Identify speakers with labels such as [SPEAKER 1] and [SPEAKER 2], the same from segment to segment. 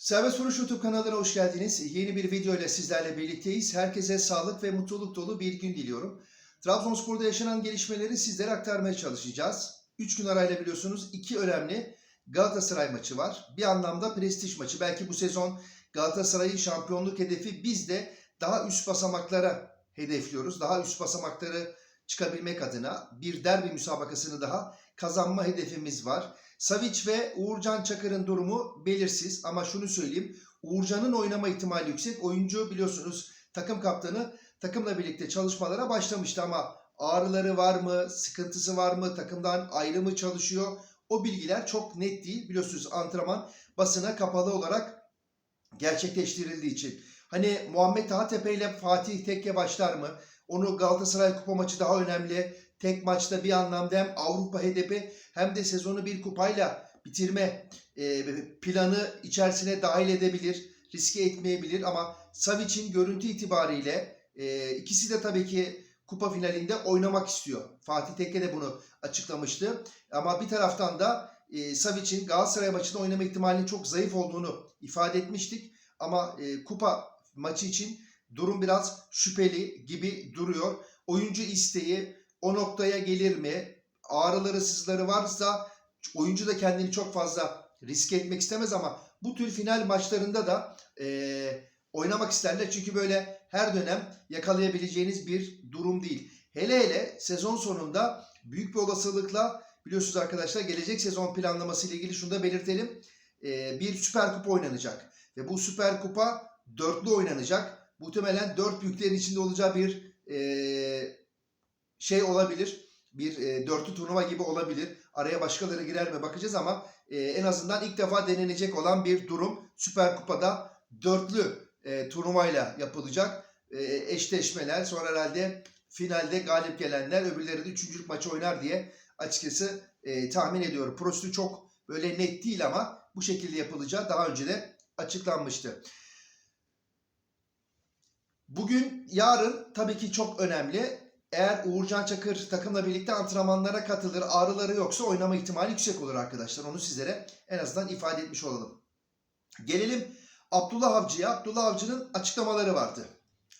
[SPEAKER 1] Serbest Vuruş YouTube kanalına hoş geldiniz. Yeni bir video ile sizlerle birlikteyiz. Herkese sağlık ve mutluluk dolu bir gün diliyorum. Trabzonspor'da yaşanan gelişmeleri sizlere aktarmaya çalışacağız. 3 gün arayla biliyorsunuz iki önemli Galatasaray maçı var. Bir anlamda prestij maçı. Belki bu sezon Galatasaray'ın şampiyonluk hedefi biz de daha üst basamaklara hedefliyoruz. Daha üst basamakları çıkabilmek adına bir derbi müsabakasını daha kazanma hedefimiz var. Savic ve Uğurcan Çakır'ın durumu belirsiz ama şunu söyleyeyim. Uğurcan'ın oynama ihtimali yüksek. Oyuncu biliyorsunuz takım kaptanı takımla birlikte çalışmalara başlamıştı ama ağrıları var mı, sıkıntısı var mı, takımdan ayrı mı çalışıyor? O bilgiler çok net değil. Biliyorsunuz antrenman basına kapalı olarak gerçekleştirildiği için. Hani Muhammed Tahatepe ile Fatih Tekke başlar mı? Onu Galatasaray kupa maçı daha önemli. Tek maçta bir anlamda hem Avrupa hedefi hem de sezonu bir kupayla bitirme e, planı içerisine dahil edebilir. Riske etmeyebilir ama Savic'in görüntü itibariyle e, ikisi de tabii ki kupa finalinde oynamak istiyor. Fatih Tekke de bunu açıklamıştı. Ama bir taraftan da e, Savic'in Galatasaray maçında oynama ihtimalinin çok zayıf olduğunu ifade etmiştik. Ama e, kupa maçı için durum biraz şüpheli gibi duruyor. Oyuncu isteği o noktaya gelir mi? Ağrıları, sızları varsa oyuncu da kendini çok fazla riske etmek istemez ama bu tür final maçlarında da e, oynamak isterler. Çünkü böyle her dönem yakalayabileceğiniz bir durum değil. Hele hele sezon sonunda büyük bir olasılıkla biliyorsunuz arkadaşlar gelecek sezon planlaması ile ilgili şunu da belirtelim. E, bir süper kupa oynanacak. Ve bu süper kupa dörtlü oynanacak. Muhtemelen dört büyüklerin içinde olacağı bir e, şey olabilir. Bir e, dörtlü turnuva gibi olabilir. Araya başkaları girer mi bakacağız ama e, en azından ilk defa denenecek olan bir durum. Süper Kupa'da dörtlü e, turnuvayla yapılacak. E, eşleşmeler sonra herhalde finalde galip gelenler öbürleri de üçüncülük maçı oynar diye açıkçası e, tahmin ediyorum. Prosedür çok böyle net değil ama bu şekilde yapılacağı daha önce de açıklanmıştı. Bugün, yarın tabii ki çok önemli. Eğer Uğurcan Çakır takımla birlikte antrenmanlara katılır, ağrıları yoksa oynama ihtimali yüksek olur arkadaşlar. Onu sizlere en azından ifade etmiş olalım. Gelelim Abdullah Avcı'ya. Abdullah Avcı'nın açıklamaları vardı.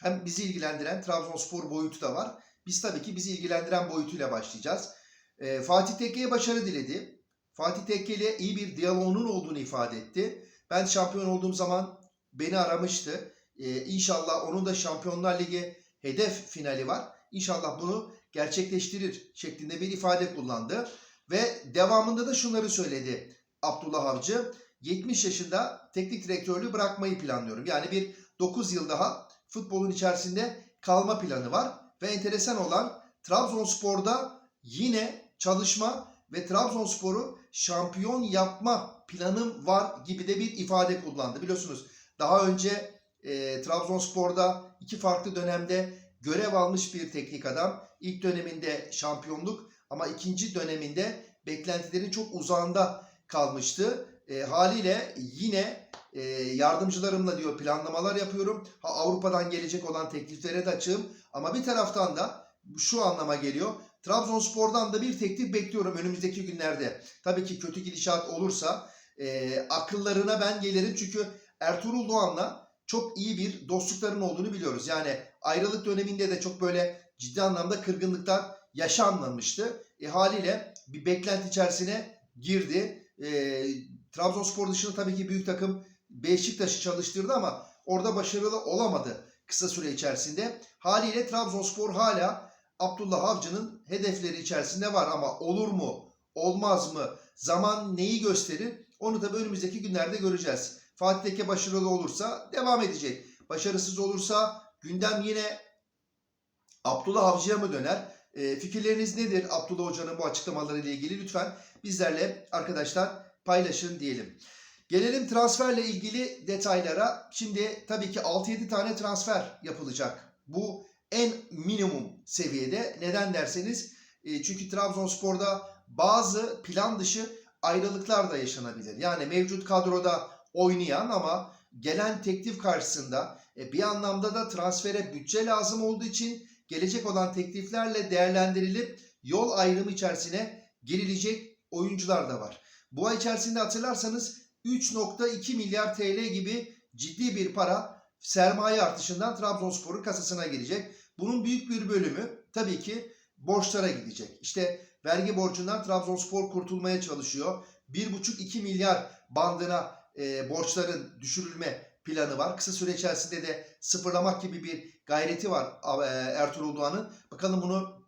[SPEAKER 1] Hem bizi ilgilendiren Trabzonspor boyutu da var. Biz tabii ki bizi ilgilendiren boyutuyla başlayacağız. Ee, Fatih Tekke'ye başarı diledi. Fatih Tekke ile iyi bir diyaloğunun olduğunu ifade etti. Ben şampiyon olduğum zaman beni aramıştı. Ee, inşallah onun da Şampiyonlar Ligi hedef finali var. İnşallah bunu gerçekleştirir şeklinde bir ifade kullandı. Ve devamında da şunları söyledi Abdullah Avcı. 70 yaşında teknik direktörlüğü bırakmayı planlıyorum. Yani bir 9 yıl daha futbolun içerisinde kalma planı var. Ve enteresan olan Trabzonspor'da yine çalışma ve Trabzonspor'u şampiyon yapma planım var gibi de bir ifade kullandı. Biliyorsunuz daha önce e, Trabzonspor'da iki farklı dönemde görev almış bir teknik adam. İlk döneminde şampiyonluk ama ikinci döneminde beklentilerin çok uzağında kalmıştı. E, haliyle yine e, yardımcılarımla diyor planlamalar yapıyorum. Ha, Avrupa'dan gelecek olan tekliflere de açığım. Ama bir taraftan da şu anlama geliyor. Trabzonspor'dan da bir teklif bekliyorum önümüzdeki günlerde. Tabii ki kötü gidişat olursa e, akıllarına ben gelirim. Çünkü Ertuğrul Doğan'la çok iyi bir dostlukların olduğunu biliyoruz. Yani ayrılık döneminde de çok böyle ciddi anlamda kırgınlıklar yaşanmamıştı. E, haliyle bir beklenti içerisine girdi. E, Trabzonspor dışında tabii ki büyük takım Beşiktaş'ı çalıştırdı ama orada başarılı olamadı kısa süre içerisinde. Haliyle Trabzonspor hala Abdullah Avcı'nın hedefleri içerisinde var ama olur mu, olmaz mı, zaman neyi gösterir onu tabii önümüzdeki günlerde göreceğiz. Fatih Tekke başarılı olursa devam edecek. Başarısız olursa gündem yine Abdullah Avcı'ya mı döner? E, fikirleriniz nedir Abdullah Hoca'nın bu açıklamaları ile ilgili? Lütfen bizlerle arkadaşlar paylaşın diyelim. Gelelim transferle ilgili detaylara. Şimdi tabii ki 6-7 tane transfer yapılacak. Bu en minimum seviyede. Neden derseniz e, çünkü Trabzonspor'da bazı plan dışı ayrılıklar da yaşanabilir. Yani mevcut kadroda oynayan ama gelen teklif karşısında e, bir anlamda da transfere bütçe lazım olduğu için gelecek olan tekliflerle değerlendirilip yol ayrımı içerisine girilecek oyuncular da var. Bu ay içerisinde hatırlarsanız 3.2 milyar TL gibi ciddi bir para sermaye artışından Trabzonspor'un kasasına gelecek. Bunun büyük bir bölümü tabii ki borçlara gidecek. İşte vergi borcundan Trabzonspor kurtulmaya çalışıyor. 1,5-2 milyar bandına e, borçların düşürülme planı var. Kısa süre içerisinde de sıfırlamak gibi bir gayreti var e, Ertuğrul Doğan'ın. Bakalım bunu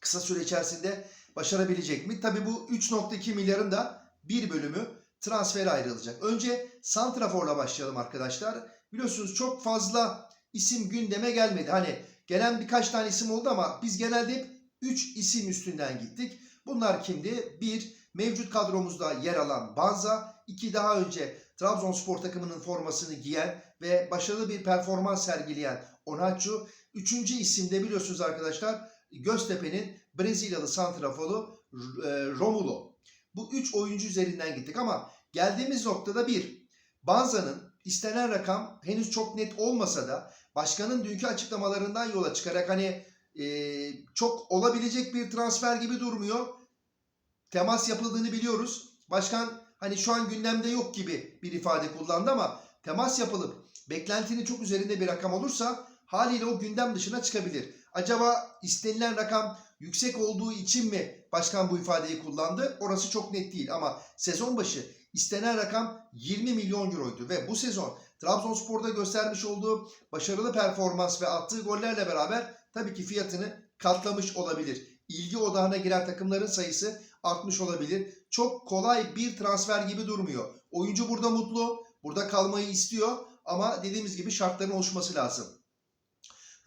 [SPEAKER 1] kısa süre içerisinde başarabilecek mi? Tabii bu 3.2 milyarın da bir bölümü transfere ayrılacak. Önce Santrafor'la başlayalım arkadaşlar. Biliyorsunuz çok fazla isim gündeme gelmedi. Hani gelen birkaç tane isim oldu ama biz genelde hep 3 isim üstünden gittik. Bunlar kimdi? 1. Mevcut kadromuzda yer alan Banza. 2. Daha önce Trabzonspor takımının formasını giyen ve başarılı bir performans sergileyen Onaçu. Üçüncü isimde biliyorsunuz arkadaşlar Göztepe'nin Brezilyalı santraforu e, Romulo. Bu üç oyuncu üzerinden gittik ama geldiğimiz noktada bir, Banza'nın istenen rakam henüz çok net olmasa da başkanın dünkü açıklamalarından yola çıkarak hani e, çok olabilecek bir transfer gibi durmuyor. Temas yapıldığını biliyoruz. Başkan hani şu an gündemde yok gibi bir ifade kullandı ama temas yapılıp beklentinin çok üzerinde bir rakam olursa haliyle o gündem dışına çıkabilir. Acaba istenilen rakam yüksek olduğu için mi başkan bu ifadeyi kullandı? Orası çok net değil ama sezon başı istenen rakam 20 milyon euroydu ve bu sezon Trabzonspor'da göstermiş olduğu başarılı performans ve attığı gollerle beraber tabii ki fiyatını katlamış olabilir. İlgi odağına giren takımların sayısı artmış olabilir. Çok kolay bir transfer gibi durmuyor. Oyuncu burada mutlu, burada kalmayı istiyor ama dediğimiz gibi şartların oluşması lazım.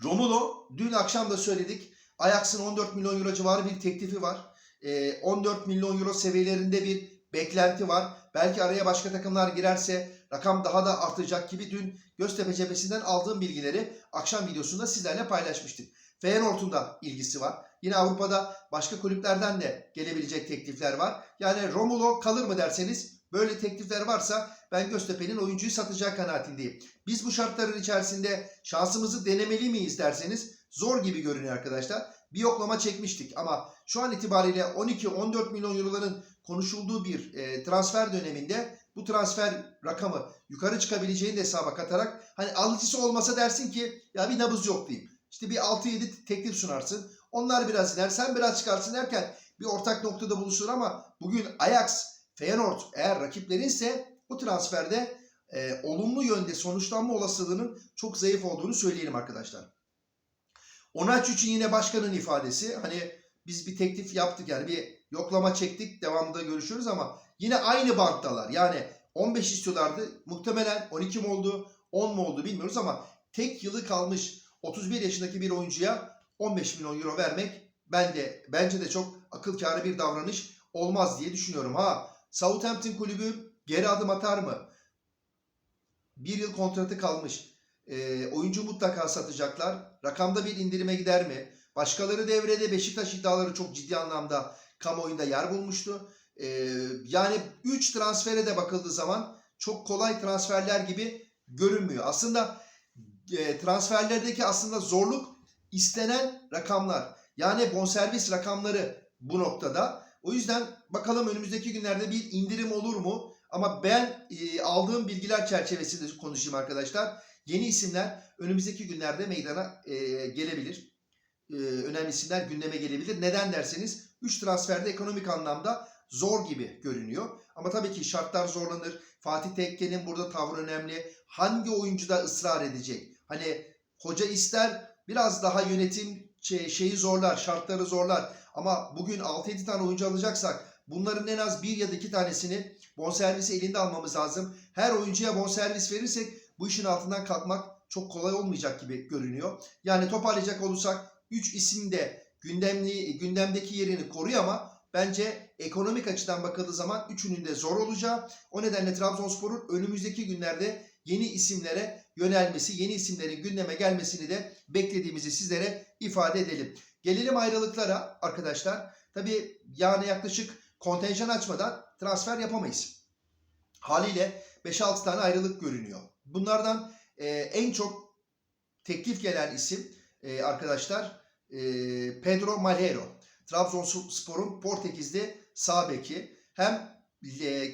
[SPEAKER 1] Romulo dün akşam da söyledik. Ajax'ın 14 milyon euro civarı bir teklifi var. Ee, 14 milyon euro seviyelerinde bir beklenti var. Belki araya başka takımlar girerse rakam daha da artacak gibi dün Göztepe cephesinden aldığım bilgileri akşam videosunda sizlerle paylaşmıştık. Feyenoord'un da ilgisi var. Yine Avrupa'da başka kulüplerden de gelebilecek teklifler var. Yani Romulo kalır mı derseniz böyle teklifler varsa ben Göztepe'nin oyuncuyu satacağı kanaatindeyim. Biz bu şartların içerisinde şansımızı denemeli miyiz derseniz zor gibi görünüyor arkadaşlar. Bir yoklama çekmiştik ama şu an itibariyle 12-14 milyon euroların konuşulduğu bir e, transfer döneminde bu transfer rakamı yukarı çıkabileceğini de hesaba katarak hani alıcısı olmasa dersin ki ya bir nabız yok diyeyim. İşte bir 6-7 teklif sunarsın. Onlar biraz iner, sen biraz çıkarsın derken bir ortak noktada buluşur ama bugün Ajax, Feyenoord eğer rakiplerinse bu transferde e, olumlu yönde sonuçlanma olasılığının çok zayıf olduğunu söyleyelim arkadaşlar. Onaç için yine başkanın ifadesi. Hani biz bir teklif yaptık yani bir yoklama çektik devamında görüşürüz ama yine aynı banttalar. Yani 15 istiyorlardı. Muhtemelen 12 mi oldu 10 mu oldu bilmiyoruz ama tek yılı kalmış 31 yaşındaki bir oyuncuya 15 milyon euro vermek ben de bence de çok akıl kârı bir davranış olmaz diye düşünüyorum. Ha Southampton kulübü geri adım atar mı? Bir yıl kontratı kalmış. E, oyuncu mutlaka satacaklar. Rakamda bir indirime gider mi? Başkaları devrede Beşiktaş iddiaları çok ciddi anlamda kamuoyunda yer bulmuştu. E, yani 3 transfere de bakıldığı zaman çok kolay transferler gibi görünmüyor. Aslında e, transferlerdeki aslında zorluk istenen rakamlar. Yani bonservis rakamları bu noktada. O yüzden bakalım önümüzdeki günlerde bir indirim olur mu? Ama ben e, aldığım bilgiler çerçevesinde konuşayım arkadaşlar. Yeni isimler önümüzdeki günlerde meydana e, gelebilir. E, önemli isimler gündeme gelebilir. Neden derseniz 3 transferde ekonomik anlamda zor gibi görünüyor. Ama tabii ki şartlar zorlanır. Fatih Tekke'nin burada tavrı önemli. Hangi oyuncuda ısrar edecek? Hani hoca ister biraz daha yönetim şey, şeyi zorlar, şartları zorlar. Ama bugün 6-7 tane oyuncu alacaksak bunların en az bir ya da iki tanesini bonservisi elinde almamız lazım. Her oyuncuya bonservis verirsek bu işin altından kalkmak çok kolay olmayacak gibi görünüyor. Yani toparlayacak olursak 3 isim de gündemli, gündemdeki yerini koruyor ama bence ekonomik açıdan bakıldığı zaman üçünün de zor olacağı. O nedenle Trabzonspor'un önümüzdeki günlerde yeni isimlere yönelmesi, yeni isimlerin gündeme gelmesini de beklediğimizi sizlere ifade edelim. Gelelim ayrılıklara arkadaşlar. Tabii yani yaklaşık kontenjan açmadan transfer yapamayız. Haliyle 5-6 tane ayrılık görünüyor. Bunlardan e, en çok teklif gelen isim e, arkadaşlar e, Pedro Malheiro. Trabzonspor'un Portekizli sağ beki. Hem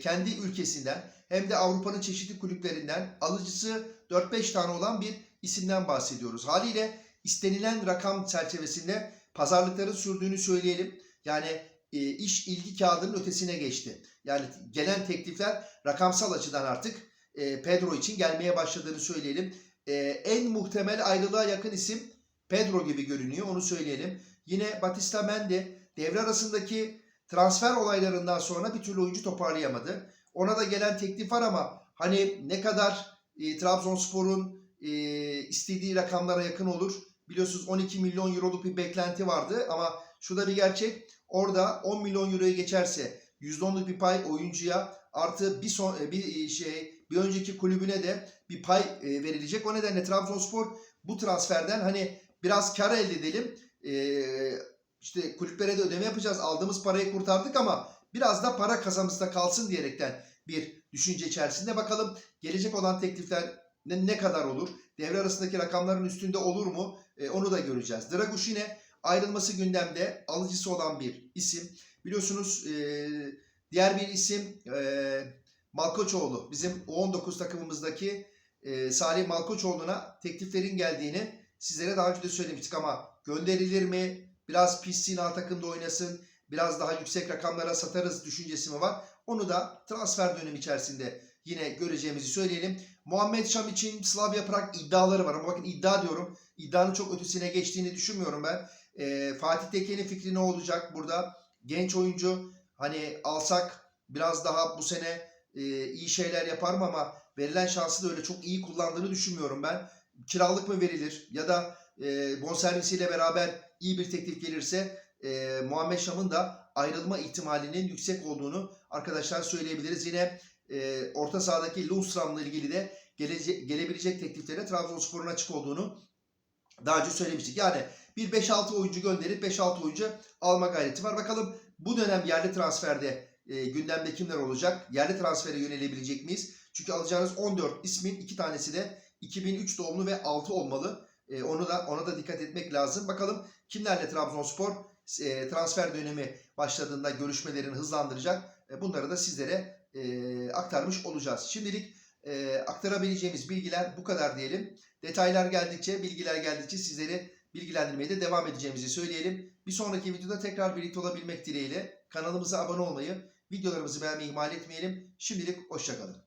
[SPEAKER 1] kendi ülkesinden hem de Avrupa'nın çeşitli kulüplerinden alıcısı 4-5 tane olan bir isimden bahsediyoruz. Haliyle istenilen rakam çerçevesinde pazarlıkların sürdüğünü söyleyelim. Yani e, iş ilgi kağıdının ötesine geçti. Yani gelen teklifler rakamsal açıdan artık e, Pedro için gelmeye başladığını söyleyelim. E, en muhtemel ayrılığa yakın isim Pedro gibi görünüyor onu söyleyelim. Yine Batista Mendy devre arasındaki transfer olaylarından sonra bir türlü oyuncu toparlayamadı. Ona da gelen teklif var ama hani ne kadar e, Trabzonspor'un e, istediği rakamlara yakın olur. Biliyorsunuz 12 milyon euroluk bir beklenti vardı ama şu da bir gerçek. Orada 10 milyon euroya geçerse %10'luk bir pay oyuncuya artı bir son e, bir şey bir önceki kulübüne de bir pay e, verilecek. O nedenle Trabzonspor bu transferden hani biraz kar elde edelim. E, işte kulüplere de ödeme yapacağız. Aldığımız parayı kurtardık ama biraz da para kasamızda kalsın diyerekten bir düşünce içerisinde. Bakalım gelecek olan teklifler ne, ne kadar olur? Devre arasındaki rakamların üstünde olur mu? E, onu da göreceğiz. Draguş yine ayrılması gündemde alıcısı olan bir isim. Biliyorsunuz e, diğer bir isim e, Malkoçoğlu. Bizim U19 takımımızdaki e, Salih Malkoçoğlu'na tekliflerin geldiğini sizlere daha önce de söylemiştik ama gönderilir mi? Biraz pisliğin A takımda oynasın. Biraz daha yüksek rakamlara satarız düşüncesi mi var? Onu da transfer dönemi içerisinde yine göreceğimizi söyleyelim. Muhammed Şam için Slavia Prag iddiaları var ama bakın iddia diyorum. İddianın çok ötesine geçtiğini düşünmüyorum ben. E, Fatih Teke'nin fikri ne olacak burada? Genç oyuncu hani alsak biraz daha bu sene e, iyi şeyler yapar mı ama verilen şansı da öyle çok iyi kullandığını düşünmüyorum ben. Kiralık mı verilir ya da e, bonservisiyle beraber iyi bir teklif gelirse e, Muhammed Şam'ın da ayrılma ihtimalinin yüksek olduğunu arkadaşlar söyleyebiliriz. Yine e, orta sahadaki Lundström'la ilgili de gelece- gelebilecek tekliflere Trabzonspor'un açık olduğunu daha önce söylemiştik. Yani bir 5-6 oyuncu gönderip 5-6 oyuncu alma gayreti var. Bakalım bu dönem yerli transferde e, gündemde kimler olacak? Yerli transfere yönelebilecek miyiz? Çünkü alacağınız 14 ismin iki tanesi de 2003 doğumlu ve 6 olmalı. E, onu da ona da dikkat etmek lazım. Bakalım kimlerle Trabzonspor e, transfer dönemi başladığında görüşmelerini hızlandıracak. E, bunları da sizlere e, aktarmış olacağız. Şimdilik e, aktarabileceğimiz bilgiler bu kadar diyelim. Detaylar geldikçe, bilgiler geldikçe sizleri bilgilendirmeye de devam edeceğimizi söyleyelim. Bir sonraki videoda tekrar birlikte olabilmek dileğiyle kanalımıza abone olmayı, videolarımızı beğenmeyi ihmal etmeyelim. Şimdilik hoşçakalın.